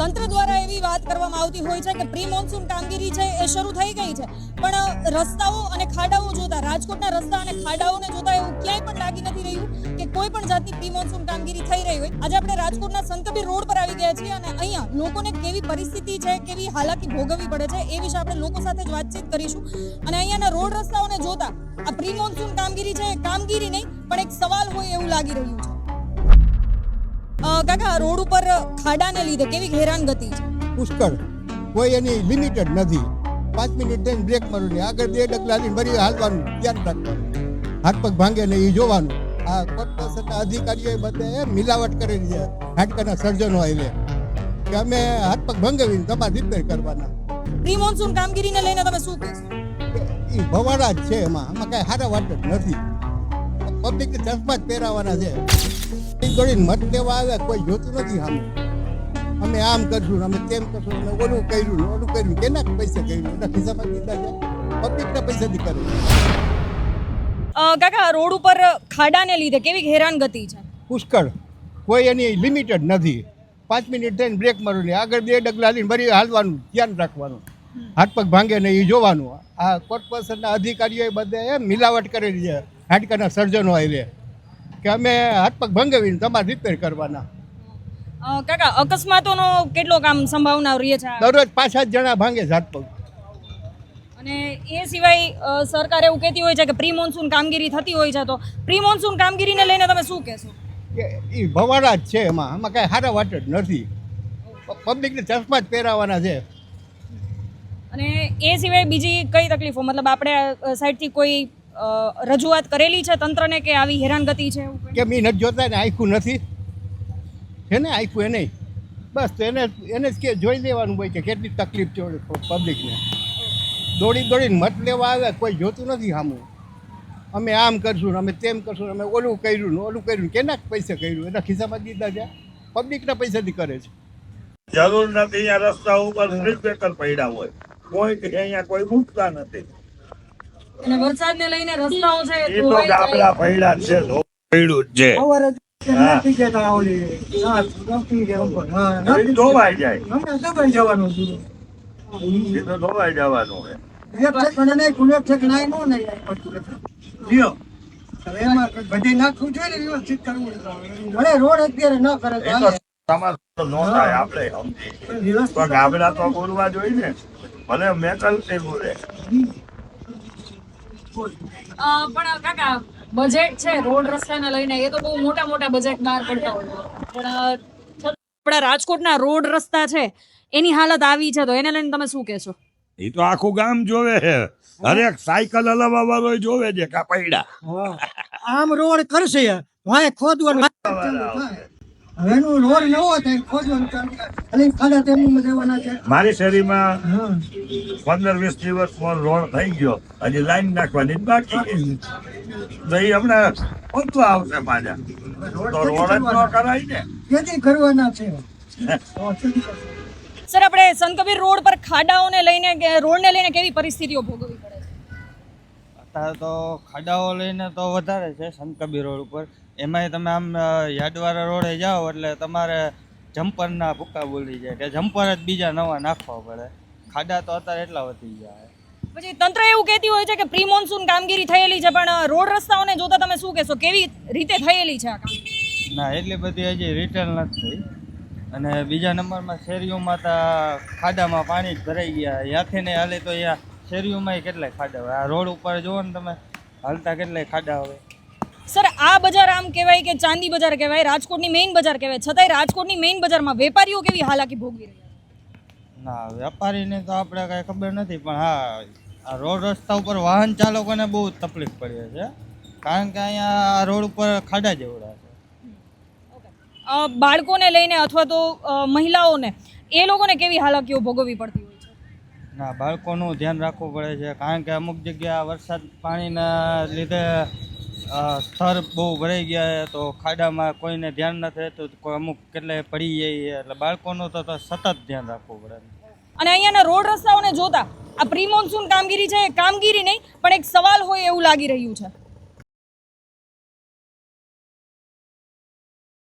તંત્ર દ્વારા એવી વાત કરવામાં આવતી હોય છે કે પ્રી મોન્સૂન કામગીરી છે એ શરૂ થઈ ગઈ છે. પણ રસ્તાઓ અને ખાડાઓ જોતા, રાજકોટના રસ્તા અને ખાડાઓને જોતા એવું ક્યાંય પણ લાગી નથી રહ્યું કે કોઈ પણ જાતની પ્રી મોન્સૂન કામગીરી થઈ રહી હોય. આજે આપણે રાજકોટના સંતબીર રોડ પર આવી ગયા છીએ અને અહીંયા લોકોને કેવી પરિસ્થિતિ છે, કેવી હાલાકી ભોગવવી પડે છે એ વિશે આપણે લોકો સાથે જ વાતચીત કરીશું. અને અહીંયાના રોડ રસ્તાઓને જોતા, આ પ્રી મોન્સૂન કામગીરી છે કામગીરી નહીં, પણ એક સવાલ હોય એવું લાગી રહ્યું છે. કાકા રોડ ઉપર ખાડાને લીધે કેવી હેરાનગતિ છે? પુષ્કળ. કોઈ એની લિમિટેડ નથી. પાંચ મિનિટ થઈને બ્રેક મારું આગળ બે ડગલા લઈને ફરી હાલવાનું ધ્યાન રાખવાનું. હાથ પગ ભાંગે ને એ જોવાનું. આ કોર્પોરેશનના અધિકારીઓએ બધે મિલાવટ કરેલી છે. હાડકાના સર્જનો આવે કે અમે હાથ પગ ભંગાવીને તમારે રિપેર કરવાના. પ્રી મોન્સૂન કામગીરીને લઈને તમે શું કહેશો? એ ભવાડા જ છે એમાં. આમાં કાંઈ સારા જ નથી. પબ્લિકને ચશ્મા જ પહેરાવાના છે. એ દોડીને મત લેવા આવે કોઈ જોતું નથી સામે. અમે આમ કરશું અમે તેમ કરશું અમે ઓલું કર્યું ઓલું કર્યું. કેના પૈસા કર્યું? એના ખિસ્સામાં દીધા છે? પબ્લિકના પૈસાથી કર્યું કાકા રોડ ઉપર ખાડાને લીધે કેવી હેરાનગતિ છે? પુષ્કળ. કોઈ એની લિમિટેડ નથી. પાંચ મિનિટ થઈને બ્રેક મારું ને આગળ બે ડગલા લઈને ફરી હાલવાનું ધ્યાન રાખવાનું. હાથ પગ ભાંગે ને એ જોવાનું. આ કોર્પોરેશનના અધિકારીઓએ બધે મિલાવટ કરેલી છે. હાડકાના સર્જનો આવે કે અમે હાથ પગ ભંગાવીને તમારે રિપેર કરવાના. કાકા અકસ્માતોનો કેટલો કામ સંભાવના રહે છે? દરરોજ પાંચ સાત જણા ભાંગે છે હાથ પગ અને એ સિવાય સરકાર એવું કહેતી હોય છે કે પ્રી મોન્સૂન કામગીરી થતી હોય છે તો પ્રી મોન્સૂન કામગીરીને લઈને તમે શું કહેશો? કે એ ભવાડા જ છે એમાં. આમાં કાંઈ સારા વાત જ નથી પબ્લિકને ચશ્મા જ પહેરાવાના છે. અને એ સિવાય બીજી કઈ તકલીફો? મતલબ આપણે સાઈડથી કોઈ રજૂઆત કરેલી છે તંત્રને કે આવી હેરાનગતિ છે કે મેં નથી જોતા ને આખું નથી. છે ને આખું એને બસ તો એને એને જ કે જોઈ લેવાનું હોય કે કેટલી તકલીફ છે પબ્લિકને દોડી દોડીને મત લેવા આવે કોઈ જોતું નથી સામું અમે આમ કરશું અમે તેમ કરશું અમે ઓલું કર્યું ને ઓલું કર્યું કેના પૈસા કર્યું? એના ખિસ્સામાં દીધા છે. પબ્લિકના પૈસાથી કરે છે. જરૂર નથી અહીંયા રસ્તા ઉપર બ્રેકર પડ્યા હોય. કોઈ કે અહીંયા કોઈ મૂકતા નથી. અને વરસાદને લઈને રસ્તાઓ છે એ તો ગાબડા પડ્યા છે ધો- પડ્યું જ છે. ધોવાઈ એ તો ધોવાઈ જવાનું છે. એ તો તમારે તો નો થાય આપણે સમજી. તો ગાબડા તો બોલવા જોઈએ ને. ભલે મેટલ તે બોલે. પણ કાકા બજેટ છે રોડ રસ્તાને લઈને એ તો બહુ મોટા મોટા બજેટ બહાર પડતા હોય. પણ આપણા રાજકોટના રોડ રસ્તા છે એની હાલત આવી છે તો એને લઈને તમે શું કહેશો? એ તો આખું ગામ જોવે છે. હરેક સાયકલ હલાવવા વાળો જોવે છે કા પડ્યા આમ રોડ કરશે. વાય ખોદવાનું. હવેનું રોડ નવો થાય ખોદવાનું અને ખાડા તેનું દેવાના છે. મારી શેરીમાં પંદર વીસ દિવસ રોડ થઈ ગયો. હજી લાઈન નાખવાની બાકી. તો એ હમણાં પહોંચવા આવશે પાછા. તો રોડ જ ન કરાય ને. તેથી કરવાના છે. સર આપણે સંતકબીર રોડ પર ખાડાઓને લઈને રોડને લઈને કેવી પરિસ્થિતિઓ ભોગવવી પડે? અત્યારે તો ખાડાઓ લઈને તો વધારે છે શંકરબી રોડ ઉપર. એમાંય તમે આમ યાદવાળા રોડે જાઓ એટલે તમારે જમ્પરના ભૂકા બોલી જાય કે જમ્પર જ બીજા નવા નાખવા પડે. ખાડા તો અત્યારે એટલા વધી ગયા પછી તંત્ર એવું કહેતી હોય છે કે પ્રી મોન્સૂન કામગીરી થયેલી છે પણ રોડ રસ્તાઓને જોતા તમે શું કહેશો? કેવી રીતે થયેલી છે આ કામ ના એટલી બધી હજી રિટેલ નથી થઈ. અને બીજા નંબરમાં શેરીઓમાં તો ખાડામાં પાણી જ ભરાઈ ગયા. યાથી ને હાલે તો અહીંયા શેરીઓમાંય કેટલાય ખાડા હોય? આ રોડ ઉપર જુઓ ને તમે હાલતા કેટલાય ખાડા હોય? સર આ બજાર આમ કહેવાય કે ચાંદી બજાર કહેવાય રાજકોટની મેઇન બજાર કહેવાય. છતાંય રાજકોટની મેઇન બજારમાં વેપારીઓ કેવી હાલાકી ભોગવી રહ્યા ના વેપારીને તો આપણે કાંઈ ખબર નથી પણ હા આ રોડ રસ્તા ઉપર વાહન ચાલકોને બહુ તકલીફ પડે છે. કારણ કે અહીંયા આ રોડ ઉપર ખાડા જેવડા છે. બાળકોને લઈને અથવા તો મહિલાઓને એ લોકોને કેવી હાલાકીઓ ભોગવવી પડતી હોય? ના, બાળકોનું ધ્યાન રાખવું પડે છે. કારણ કે અમુક જગ્યા વરસાદ પાણીના લીધે સ્થળ બહુ ભરાઈ ગયા તો ખાડામાં કોઈને ધ્યાન નથી રહેતું અમુક કેટલાય પડી જાય એટલે બાળકોનું તો તો સતત ધ્યાન રાખવું પડે અને અહીંયાના રોડ રસ્તાઓને જોતા આ પ્રી મોન્સૂન કામગીરી છે એ કામગીરી નહીં, પણ એક સવાલ હોય એવું લાગી રહ્યું છે.